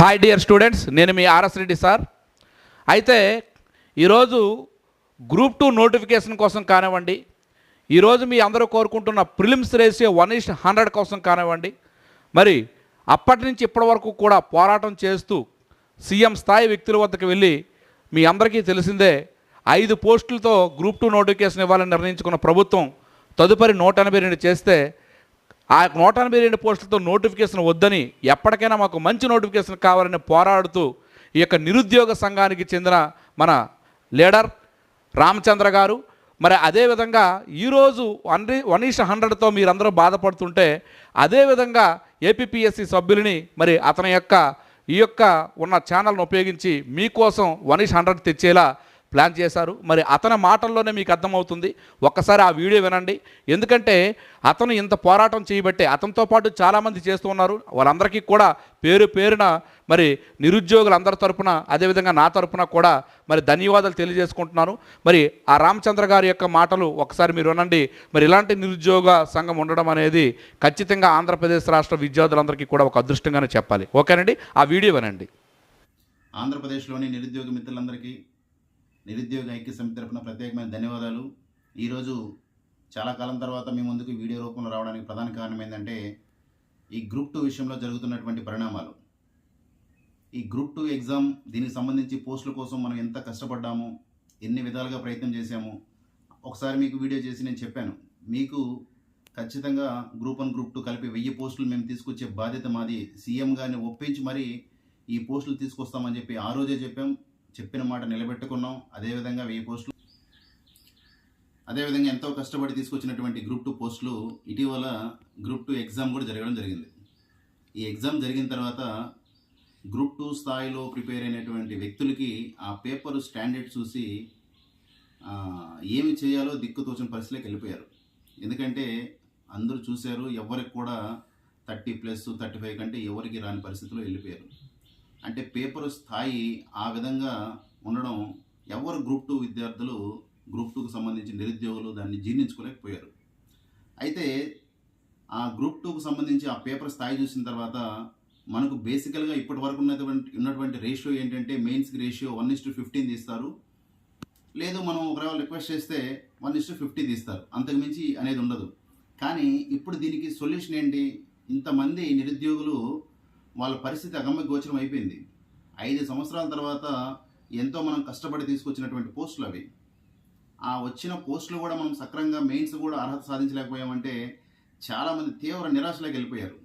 Hi dear students నేను మీ RS Reddy sir. అయితే ఈరోజు గ్రూప్ టూ నోటిఫికేషన్ కోసం కానివ్వండి ఈరోజు మీ అందరూ కోరుకుంటున్న prelims ratio one is hundred కోసం కానివ్వండి మరి అప్పటి నుంచి ఇప్పటి వరకు కూడా పోరాటం చేస్తూ సీఎం స్థాయి వ్యక్తుల వద్దకు వెళ్ళి మీ అందరికీ తెలిసిందే ఐదు పోస్టులతో గ్రూప్ టూ నోటిఫికేషన్ ఇవ్వాలని నిర్ణయించుకున్న ప్రభుత్వం తదుపరి నూట ఎనభై రెండు చేస్తే ఆ నూట ఎనభై రెండు పోస్టులతో నోటిఫికేషన్ వద్దని ఎప్పటికైనా మాకు మంచి నోటిఫికేషన్ కావాలని పోరాడుతూ ఈ యొక్క నిరుద్యోగ సంఘానికి చెందిన మన లీడర్ రామచంద్ర గారు మరి అదేవిధంగా ఈరోజు వన్ వన్ ఈష్ హండ్రెడ్తో మీరందరూ బాధపడుతుంటే అదేవిధంగా ఏపీఎస్సి సభ్యులని మరి అతని యొక్క ఈ యొక్క ఉన్న ఛానల్ను ఉపయోగించి మీకోసం వన్ ఈష్ హండ్రెడ్ తెచ్చేలా ప్లాన్ చేశారు. మరి అతని మాటల్లోనే మీకు అర్థమవుతుంది. ఒక్కసారి ఆ వీడియో వినండి. ఎందుకంటే అతను ఇంత పోరాటం చేయబట్టే అతనితో పాటు చాలామంది చేస్తూ ఉన్నారు. వాళ్ళందరికీ కూడా పేరు పేరున మరి నిరుద్యోగులందరి తరపున అదేవిధంగా నా తరపున కూడా మరి ధన్యవాదాలు తెలియజేసుకుంటున్నాను. మరి ఆ రామచంద్ర గారి యొక్క మాటలు ఒకసారి మీరు వినండి. మరి ఇలాంటి నిరుద్యోగ సంఘం ఉండడం అనేది ఖచ్చితంగా ఆంధ్రప్రదేశ్ రాష్ట్ర విద్యార్థులందరికీ కూడా ఒక అదృష్టంగానే చెప్పాలి. ఓకేనండి? ఆ వీడియో వినండి. ఆంధ్రప్రదేశ్లోని నిరుద్యోగ మిత్రులందరికీ నిరుద్యోగ ఐక్య సమితి తరఫున ప్రత్యేకమైన ధన్యవాదాలు. ఈరోజు చాలా కాలం తర్వాత మీ ముందుకు వీడియో రూపంలో రావడానికి ప్రధాన కారణం ఏంటంటే ఈ గ్రూప్ టూ విషయంలో జరుగుతున్నటువంటి పరిణామాలు. ఈ గ్రూప్ టూ ఎగ్జామ్ దీనికి సంబంధించి పోస్టుల కోసం మనం ఎంత కష్టపడ్డాము ఎన్ని విధాలుగా ప్రయత్నం చేశాము ఒకసారి మీకు వీడియో చేసి నేను చెప్పాను. మీకు ఖచ్చితంగా గ్రూప్ వన్ గ్రూప్ టూ కలిపి వెయ్యి పోస్టులు మేము తీసుకొచ్చే బాధ్యత మాది. సీఎం గారిని ఒప్పించి మరీ ఈ పోస్టులు తీసుకొస్తామని చెప్పి ఆ రోజే చెప్పాం. చెప్పిన మాట నిలబెట్టుకున్నాం. అదేవిధంగా వెయ్యి పోస్టులు. అదేవిధంగా ఎంతో కష్టపడి తీసుకొచ్చినటువంటి గ్రూప్ టూ పోస్టులు ఇటీవల గ్రూప్ టూ ఎగ్జామ్ కూడా జరగడం జరిగింది. ఈ ఎగ్జామ్ జరిగిన తర్వాత గ్రూప్ టూ స్థాయిలో ప్రిపేర్ అయినటువంటి వ్యక్తులకి ఆ పేపర్ స్టాండర్డ్ చూసి ఏమి చేయాలో దిక్కు తోచిన పరిస్థితిలోకి వెళ్ళిపోయారు. ఎందుకంటే అందరూ చూశారు ఎవరికి కూడా థర్టీ ప్లస్ థర్టీ ఫైవ్ కంటే ఎవరికి రాని పరిస్థితిలో వెళ్ళిపోయారు. అంటే పేపర్ స్థాయి ఆ విధంగా ఉండడం ఎవరు గ్రూప్ టూ విద్యార్థులు గ్రూప్ టూకు సంబంధించి నిరుద్యోగులు దాన్ని జీర్ణించుకోలేకపోయారు. అయితే ఆ గ్రూప్ టూకు సంబంధించి ఆ పేపర్ స్థాయి చూసిన తర్వాత మనకు బేసికల్గా ఇప్పటి వరకు ఉన్నటువంటి ఉన్నటువంటి రేషియో ఏంటంటే మెయిన్స్కి రేషియో వన్ ఇస్టు ఫిఫ్టీన్ తీస్తారు. లేదు మనం ఒకవేళ రిక్వెస్ట్ చేస్తే వన్ ఇస్టు ఫిఫ్టీ తీస్తారు. అంతకుమించి అనేది ఉండదు. కానీ ఇప్పుడు దీనికి సొల్యూషన్ ఏంటి? ఇంతమంది నిరుద్యోగులు వాళ్ళ పరిస్థితి అగమ్య గోచరం అయిపోయింది. ఐదు సంవత్సరాల తర్వాత ఎంతో మనం కష్టపడి తీసుకొచ్చినటువంటి పోస్టులు అవి. ఆ వచ్చిన పోస్టులు కూడా మనం సక్రంగా మెయిన్స్ కూడా అర్హత సాధించలేకపోయామంటే చాలామంది తీవ్ర నిరాశలోకి వెళ్ళిపోయారు.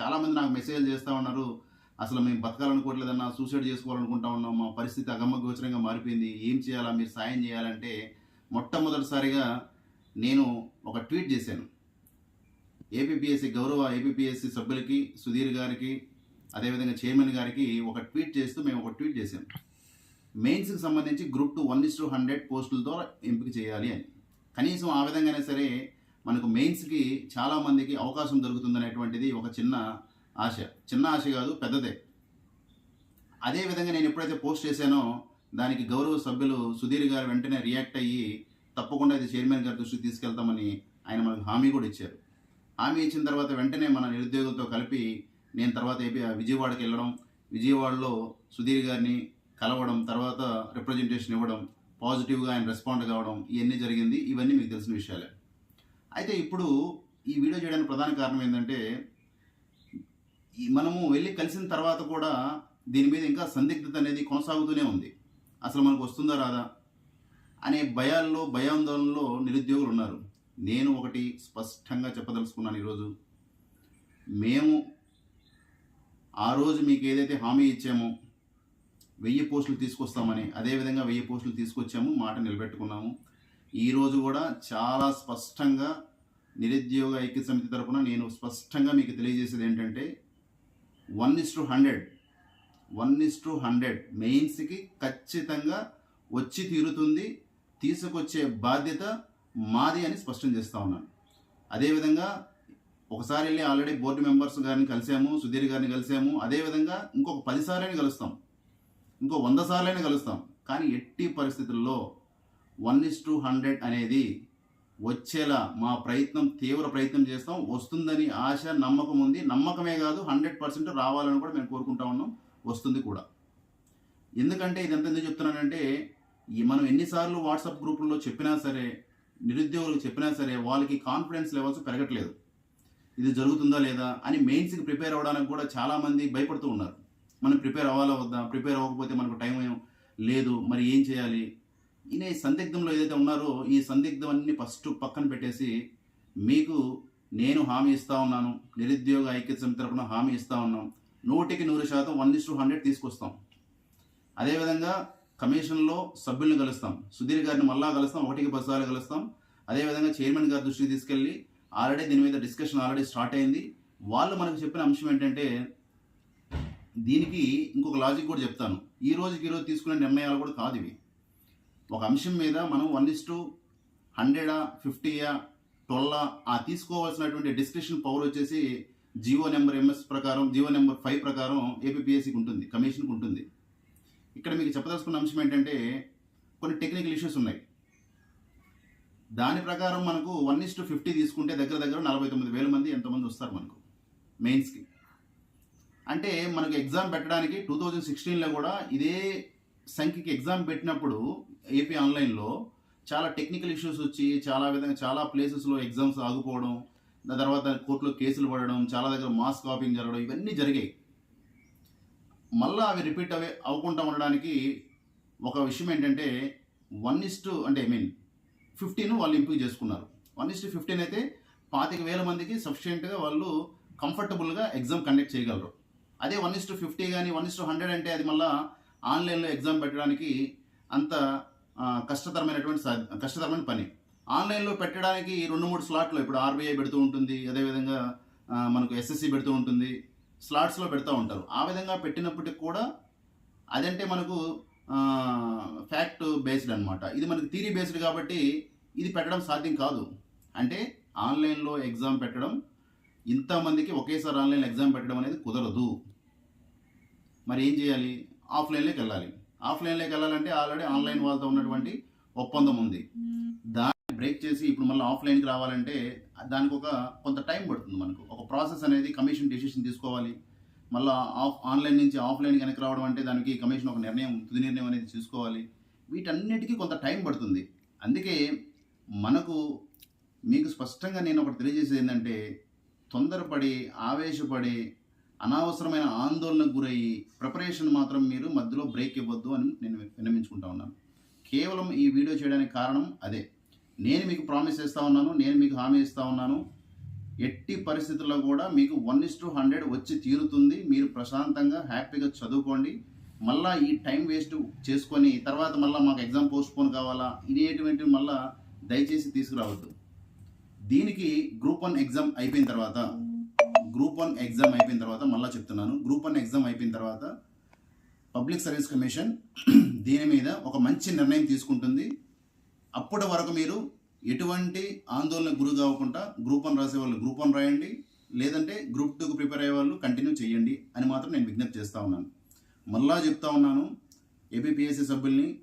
చాలామంది నాకు మెసేజ్ చేస్తూ ఉన్నారు అసలు మేము బతకాలనుకోవట్లేదన్నా సూసైడ్ చేసుకోవాలనుకుంటా ఉన్నాం మా పరిస్థితి అగమ్య గోచరంగా మారిపోయింది ఏం చేయాలా మీరు సాయం చేయాలంటే మొట్టమొదటిసారిగా నేను ఒక ట్వీట్ చేశాను. ఏపీపీఎస్సీ గౌరవ ఏపీపీఎస్సీ సభ్యులకి సుధీర్ గారికి అదేవిధంగా చైర్మన్ గారికి ఒక ట్వీట్ చేస్తూ మేము ఒక ట్వీట్ చేశాం. మెయిన్స్కి సంబంధించి group two one is two hundred పోస్టులతో ఎంపిక చేయాలి అని. కనీసం ఆ విధంగానే సరే మనకు మెయిన్స్కి చాలామందికి అవకాశం దొరుకుతుందనేటువంటిది ఒక చిన్న ఆశ. చిన్న ఆశ కాదు పెద్దదే. అదేవిధంగా నేను ఎప్పుడైతే పోస్ట్ చేశానో దానికి గౌరవ సభ్యులు సుధీర్ గారు వెంటనే రియాక్ట్ అయ్యి తప్పకుండా ఇది చైర్మన్ గారి దృష్టికి తీసుకెళ్తామని ఆయన మనకు హామీ కూడా ఇచ్చారు. హామీ ఇచ్చిన తర్వాత వెంటనే మన నిరుద్యోగులతో కలిపి నేను తర్వాత ఏపీ విజయవాడకి వెళ్ళడం విజయవాడలో సుధీర్ గారిని కలవడం తర్వాత రిప్రజెంటేషన్ ఇవ్వడం పాజిటివ్గా ఆయన రెస్పాండ్ కావడం ఇవన్నీ జరిగింది. ఇవన్నీ మీకు తెలిసిన విషయాలే. అయితే ఇప్పుడు ఈ వీడియో చేయడానికి ప్రధాన కారణం ఏంటంటే మనము వెళ్ళి కలిసిన తర్వాత కూడా దీని మీద ఇంకా సందిగ్ధత అనేది కొనసాగుతూనే ఉంది. అసలు మనకు వస్తుందా రాదా? అనే భయాల్లో భయాందోళనలో నిరుద్యోగులు ఉన్నారు. నేను ఒకటి స్పష్టంగా చెప్పదలుచుకున్నాను ఈరోజు. మేము ఆ రోజు మీకు ఏదైతే హామీ ఇచ్చామో వెయ్యి పోస్టులు తీసుకొస్తామని అదేవిధంగా వెయ్యి పోస్టులు తీసుకొచ్చాము మాట నిలబెట్టుకున్నాము. ఈరోజు కూడా చాలా స్పష్టంగా నిరుద్యోగ ఐక్య సమితి తరఫున నేను స్పష్టంగా మీకు తెలియజేసేది ఏంటంటే one is to hundred one is to hundred మెయిన్స్కి ఖచ్చితంగా వచ్చి తీరుతుంది తీసుకొచ్చే బాధ్యత మాది అని స్పష్టం చేస్తా ఉన్నాను. అదేవిధంగా ఒకసారి వెళ్ళి ఆల్రెడీ బోర్డు మెంబర్స్ గారిని కలిసాము సుధీర్ గారిని కలిసాము. అదేవిధంగా ఇంకొక పదిసార్లైనా కలుస్తాం. ఇంకో వంద సార్లైనా కలుస్తాం. కానీ ఎట్టి పరిస్థితుల్లో వన్ ఇస్ టు హండ్రెడ్ అనేది వచ్చేలా మా ప్రయత్నం తీవ్ర ప్రయత్నం చేస్తాం. వస్తుందని ఆశ నమ్మకం ఉంది. నమ్మకమే కాదు హండ్రెడ్ పర్సెంట్ రావాలని కూడా మేము కోరుకుంటా ఉన్నాం. వస్తుంది కూడా. ఎందుకంటే ఇదంతా ఎందుకు చెప్తున్నానంటే ఈ మనం ఎన్నిసార్లు వాట్సాప్ గ్రూపుల్లో చెప్పినా సరే నిరుద్యోగులకు చెప్పినా సరే వాళ్ళకి కాన్ఫిడెన్స్ లెవెల్స్ పెరగట్లేదు. ఇది జరుగుతుందా లేదా అని మెయిన్స్కి ప్రిపేర్ అవ్వడానికి కూడా చాలామంది భయపడుతూ ఉన్నారు. మనం ప్రిపేర్ అవ్వాలా వద్దా? ప్రిపేర్ అవ్వకపోతే మనకు టైం లేదు. మరి ఏం చేయాలి? ఈయన ఈ సందిగ్ధంలో ఏదైతే ఉన్నారో ఈ సందిగ్ధం అన్ని ఫస్ట్ పక్కన పెట్టేసి మీకు నేను హామీ ఇస్తా ఉన్నాను. నిరుద్యోగ ఐక్యత సమితి తరపున హామీ ఇస్తా ఉన్నాం. నూటికి నూరు శాతం వన్ ఇస్ టు హండ్రెడ్ తీసుకొస్తాం. అదేవిధంగా కమిషన్లో సభ్యుల్ని కలుస్తాం. సుధీర్ గారిని మళ్ళా కలుస్తాం. ఒకటికి బస్సాలు కలుస్తాం. అదేవిధంగా చైర్మన్ గారి దృష్టికి తీసుకెళ్ళి ఆల్రెడీ దీని మీద డిస్కషన్ ఆల్రెడీ స్టార్ట్ అయింది. వాళ్ళు మనకు చెప్పిన అంశం ఏంటంటే దీనికి ఇంకొక లాజిక్ కూడా చెప్తాను. ఈ రోజుకి ఈరోజు తీసుకునే నిర్ణయాలు కూడా కాదు ఇవి. ఒక అంశం మీద మనం వన్ ఇస్ టు హండ్రెడా ఫిఫ్టీయా ట్వెల్వ్ ఆ తీసుకోవాల్సినటువంటి డిస్క్రిప్షన్ పవర్ వచ్చేసి జియో నెంబర్ ఎంఎస్ ప్రకారం జియో నెంబర్ ఫైవ్ ప్రకారం ఏపీఎస్సికి ఉంటుంది కమిషన్కి ఉంటుంది. ఇక్కడ మీకు చెప్పదలుచుకున్న అంశం ఏంటంటే కొన్ని టెక్నికల్ ఇష్యూస్ ఉన్నాయి. దాని ప్రకారం మనకు వన్ ఇస్ టు ఫిఫ్టీ తీసుకుంటే దగ్గర దగ్గర నలభై తొమ్మిది వేల మంది ఎంతమంది వస్తారు మనకు మెయిన్స్కి అంటే మనకు ఎగ్జామ్ పెట్టడానికి టూ థౌజండ్ సిక్స్టీన్లో కూడా ఇదే సంఖ్యకి ఎగ్జామ్ పెట్టినప్పుడు ఏపీ ఆన్లైన్లో చాలా టెక్నికల్ ఇష్యూస్ వచ్చి చాలా విధంగా చాలా ప్లేసెస్లో ఎగ్జామ్స్ ఆగిపోవడం దాని తర్వాత కోర్టులో కేసులు పడడం చాలా దగ్గర మాస్ కాపింగ్ జరగడం ఇవన్నీ జరిగాయి. మళ్ళీ అవి రిపీట్ అవే అవ్వకుండా ఉండడానికి ఒక విషయం ఏంటంటే వన్ ఇస్ టు అంటే ఐ మీన్ ఫిఫ్టీన్ వాళ్ళు ఇంప్రూవ్ చేసుకున్నారు. వన్ ఇస్టు ఫిఫ్టీన్ అయితే పాతిక వేల మందికి సఫిషియెంట్గా వాళ్ళు కంఫర్టబుల్గా ఎగ్జామ్ కండక్ట్ చేయగలరు. అదే వన్ ఇస్ట్ టు ఫిఫ్టీ కానీ వన్ ఇస్ టు హండ్రెడ్ అంటే అది మళ్ళీ ఆన్లైన్లో ఎగ్జామ్ పెట్టడానికి అంత కష్టతరమైనటువంటి సా- కష్టతరమైన పని. ఆన్లైన్లో పెట్టడానికి రెండు మూడు స్లాట్లు ఇప్పుడు ఆర్బీఐ పెడుతూ ఉంటుంది అదేవిధంగా మనకు ఎస్ఎస్సి పెడుతూ ఉంటుంది స్లాట్స్లో పెడతా ఉంటారు. ఆ విధంగా పెట్టినప్పటికి కూడా అదంటే మనకు ఫ్యాక్ట్ బేస్డ్ అనమాట ఇది మనకు థీరీ బేస్డ్ కాబట్టి ఇది పెట్టడం సాధ్యం కాదు. అంటే ఆన్లైన్లో ఎగ్జామ్ పెట్టడం ఇంతమందికి ఒకేసారి ఆన్లైన్ ఎగ్జామ్ పెట్టడం అనేది కుదరదు. మరి ఏం చేయాలి? ఆఫ్లైన్లోకి వెళ్ళాలి. ఆఫ్లైన్లోకి వెళ్ళాలంటే ఆల్రెడీ ఆన్లైన్ వాళ్ళతో ఉన్నటువంటి ఒప్పందం ఉంది. దాన్ని బ్రేక్ చేసి ఇప్పుడు మళ్ళీ ఆఫ్లైన్కి రావాలంటే దానికి ఒక కొంత టైం పడుతుంది మనకు. ఒక ప్రాసెస్ అనేది కమిషన్ డెసిషన్ తీసుకోవాలి. మళ్ళీ ఆఫ్ ఆన్లైన్ నుంచి ఆఫ్లైన్ కనుక రావడం అంటే దానికి కమిషన్ ఒక నిర్ణయం తుది నిర్ణయం అనేది తీసుకోవాలి. వీటన్నిటికీ కొంత టైం పడుతుంది. అందుకే మనకు మీకు స్పష్టంగా నేను ఒకటి తెలియజేసేది ఏంటంటే తొందరపడి ఆవేశపడి అనవసరమైన ఆందోళనకు గురయ్యి ప్రిపరేషన్ మాత్రం మీరు మధ్యలో బ్రేక్ ఇవ్వద్దు అని నేను విన్నమించుకుంటా ఉన్నాను. కేవలం ఈ వీడియో చేయడానికి కారణం అదే. నేను మీకు ప్రామిస్ చేస్తూ ఉన్నాను నేను మీకు హామీ ఇస్తూ ఉన్నాను. ఎట్టి పరిస్థితుల్లో కూడా మీకు వన్ ఇస్ టు హండ్రెడ్ వచ్చి తీరుతుంది. మీరు ప్రశాంతంగా హ్యాపీగా చదువుకోండి. మళ్ళీ ఈ టైం వేస్ట్ చేసుకొని తర్వాత మళ్ళీ మాకు ఎగ్జామ్ పోస్ట్పోన్ కావాలా? ఇదేటువంటి మళ్ళీ దయచేసి తీసుకురావద్దు. దీనికి గ్రూప్ వన్ ఎగ్జామ్ అయిపోయిన తర్వాత గ్రూప్ వన్ ఎగ్జామ్ అయిపోయిన తర్వాత మళ్ళీ చెప్తున్నాను. గ్రూప్ వన్ ఎగ్జామ్ అయిపోయిన తర్వాత పబ్లిక్ సర్వీస్ కమిషన్ దీని మీద ఒక మంచి నిర్ణయం తీసుకుంటుంది. అప్పటి వరకు మీరు ఎటువంటి ఆందోళనకు గురి కాకుండా గ్రూప్ వన్ రాసే వాళ్ళు గ్రూప్ వన్ రాయండి. లేదంటే గ్రూప్ టూకి ప్రిపేర్ అయ్యే వాళ్ళు కంటిన్యూ చేయండి అని మాత్రం నేను విజ్ఞప్తి చేస్తూ ఉన్నాను. మళ్ళా చెప్తా ఉన్నాను. ఏపీపీఎస్సీ సభ్యుల్ని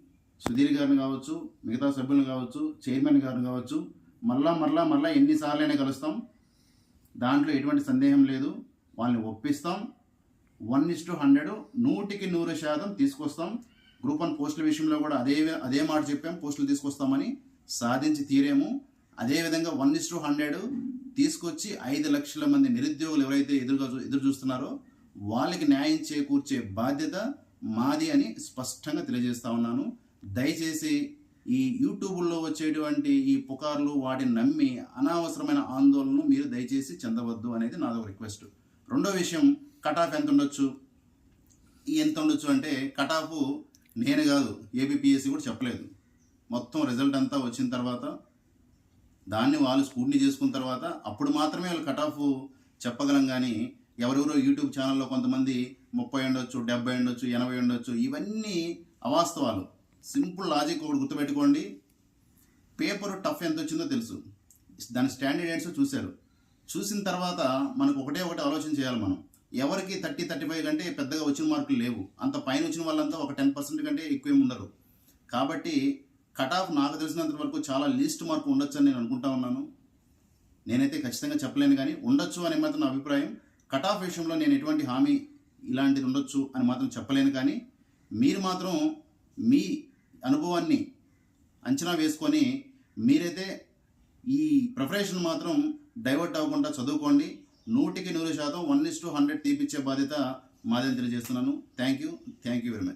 సుధీర్ గారిని కావచ్చు మిగతా సభ్యులను కావచ్చు చైర్మన్ గారిని కావచ్చు మళ్ళా మళ్ళా మళ్ళా ఎన్నిసార్లైనా కలుస్తాం. దాంట్లో ఎటువంటి సందేహం లేదు. వాళ్ళని ఒప్పిస్తాం. వన్ ఇస్ టు హండ్రెడ్ నూటికి నూరు శాతం తీసుకొస్తాం. గ్రూప్ వన్ పోస్టుల విషయంలో కూడా అదే అదే మాట చెప్పాం. పోస్టులు తీసుకొస్తామని సాధించి తీరేము. అదేవిధంగా వన్ ఇస్ టు హండ్రెడ్ తీసుకొచ్చి ఐదు లక్షల మంది నిరుద్యోగులు ఎవరైతే ఎదురుగా చూ- ఎదురు చూస్తున్నారో వాళ్ళకి న్యాయం చేకూర్చే బాధ్యత మాది అని స్పష్టంగా తెలియజేస్తా ఉన్నాను. దయచేసి ఈ యూట్యూబ్లో వచ్చేటువంటి ఈ పుకార్లు వాటిని నమ్మి అనవసరమైన ఆందోళనను మీరు దయచేసి చెందవద్దు అనేది నాదొక రిక్వెస్ట్. రెండో విషయం కట్ ఆఫ్ ఎంత ఉండొచ్చు ఎంత ఉండొచ్చు అంటే కట్ ఆఫ్ నేను కాదు ఏబిపిఎస్సి కూడా చెప్పలేదు. మొత్తం రిజల్ట్ అంతా వచ్చిన తర్వాత దాన్ని వాళ్ళు స్కూట్నీ చేసుకున్న తర్వాత అప్పుడు మాత్రమే వాళ్ళు కట్ ఆఫ్ చెప్పగలం కానీ ఎవరెవరో యూట్యూబ్ ఛానల్లో కొంతమంది ముప్పై ఉండొచ్చు డెబ్బై ఉండొచ్చు ఎనభై ఉండొచ్చు ఇవన్నీ అవాస్తవాలు. సింపుల్ లాజిక్ ఒకటి గుర్తుపెట్టుకోండి. పేపర్ టఫ్ ఎంత వచ్చిందో తెలుసు. దాని స్టాండర్డ్ ఏంట్స్ చూశారు. చూసిన తర్వాత మనకు ఒకటే ఒకటి ఆలోచన చేయాలి మనం. ఎవరికి థర్టీ థర్టీ ఫైవ్ కంటే పెద్దగా వచ్చిన మార్కులు లేవు. అంత పైన వచ్చిన వాళ్ళంతా ఒక టెన్ పర్సెంట్ కంటే ఎక్కువ ఉండరు. కాబట్టి కట్ ఆఫ్ నాకు తెలిసినంత వరకు చాలా లీస్ట్ మార్క్ ఉండొచ్చు అని నేను అనుకుంటా ఉన్నాను. నేనైతే ఖచ్చితంగా చెప్పలేను కానీ ఉండొచ్చు అనే మాత్రం నా అభిప్రాయం. కట్ ఆఫ్ విషయంలో నేను ఎటువంటి హామీ ఇలాంటిది ఉండొచ్చు అని మాత్రం చెప్పలేను కానీ మీరు మాత్రం మీ అనుభవాన్ని అంచనా వేసుకొని మీరైతే ఈ ప్రిపరేషన్ మాత్రం డైవర్ట్ అవ్వకుండా చదువుకోండి. నూటికి నూరు శాతం వన్ ఇస్ టు హండ్రెడ్ తీపిచ్చే బాధ్యత మాదని తెలియజేస్తున్నాను. Thank you thank you very much